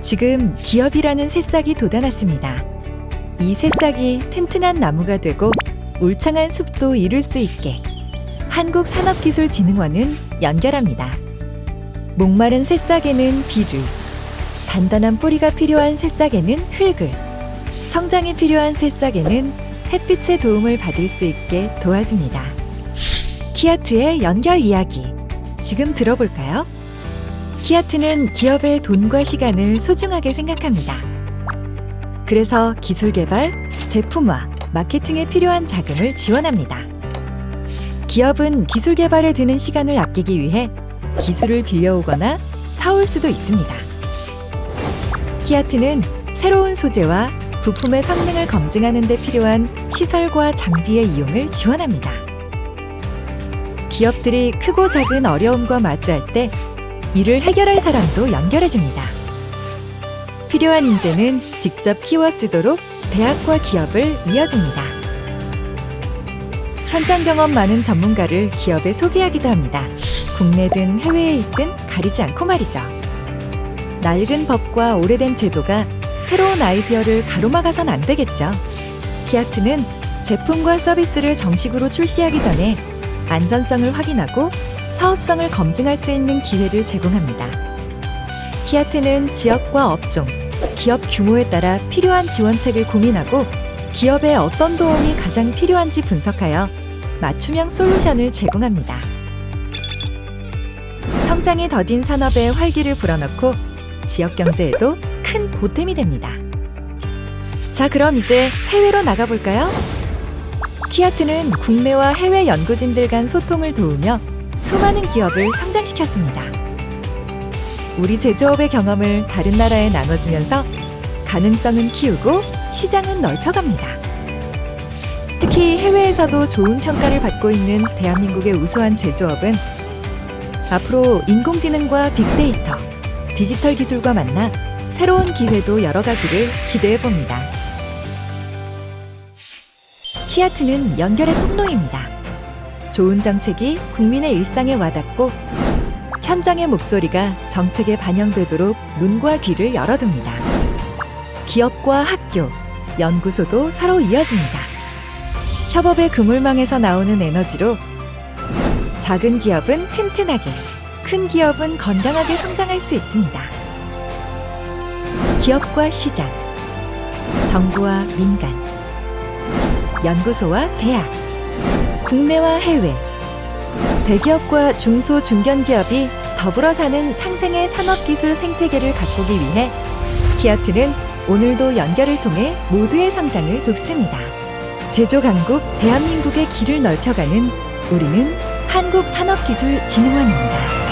지금 기업이라는 새싹이 돋아났습니다. 이 새싹이 튼튼한 나무가 되고 울창한 숲도 이룰 수 있게 한국산업기술진흥원은 연결합니다. 목마른 새싹에는 비를, 단단한 뿌리가 필요한 새싹에는 흙을, 성장이 필요한 새싹에는 햇빛의 도움을 받을 수 있게 도와줍니다. 키아트의 연결 이야기 지금 들어볼까요? 키아트는 기업의 돈과 시간을 소중하게 생각합니다. 그래서 기술 개발, 제품화, 마케팅에 필요한 자금을 지원합니다. 기업은 기술 개발에 드는 시간을 아끼기 위해 기술을 빌려오거나 사올 수도 있습니다. 키아트는 새로운 소재와 부품의 성능을 검증하는 데 필요한 시설과 장비의 이용을 지원합니다. 기업들이 크고 작은 어려움과 마주할 때 이를 해결할 사람도 연결해 줍니다. 필요한 인재는 직접 키워 쓰도록 대학과 기업을 이어줍니다. 현장 경험 많은 전문가를 기업에 소개하기도 합니다. 국내든 해외에 있든 가리지 않고 말이죠. 낡은 법과 오래된 제도가 새로운 아이디어를 가로막아선 안 되겠죠. 키아트는 제품과 서비스를 정식으로 출시하기 전에 안전성을 확인하고 사업성을 검증할 수 있는 기회를 제공합니다. 키아트는 지역과 업종, 기업 규모에 따라 필요한 지원책을 고민하고 기업에 어떤 도움이 가장 필요한지 분석하여 맞춤형 솔루션을 제공합니다. 성장이 더딘 산업에 활기를 불어넣고 지역 경제에도 큰 보탬이 됩니다. 자, 그럼 이제 해외로 나가볼까요? 키아트는 국내와 해외 연구진들 간 소통을 도우며 수많은 기업을 성장시켰습니다. 우리 제조업의 경험을 다른 나라에 나눠주면서 가능성은 키우고 시장은 넓혀갑니다. 특히 해외에서도 좋은 평가를 받고 있는 대한민국의 우수한 제조업은 앞으로 인공지능과 빅데이터, 디지털 기술과 만나 새로운 기회도 열어가기를 기대해 봅니다. 키아트는 연결의 통로입니다. 좋은 정책이 국민의 일상에 와닿고 현장의 목소리가 정책에 반영되도록 눈과 귀를 열어둡니다. 기업과 학교, 연구소도 서로 이어줍니다. 협업의 그물망에서 나오는 에너지로 작은 기업은 튼튼하게, 큰 기업은 건강하게 성장할 수 있습니다. 기업과 시장, 정부와 민간, 연구소와 대학, 국내와 해외, 대기업과 중소 중견 기업이 더불어 사는 상생의 산업기술 생태계를 가꾸기 위해 키아트는 오늘도 연결을 통해 모두의 성장을 돕습니다. 제조 강국 대한민국의 길을 넓혀가는 우리는 한국산업기술진흥원입니다.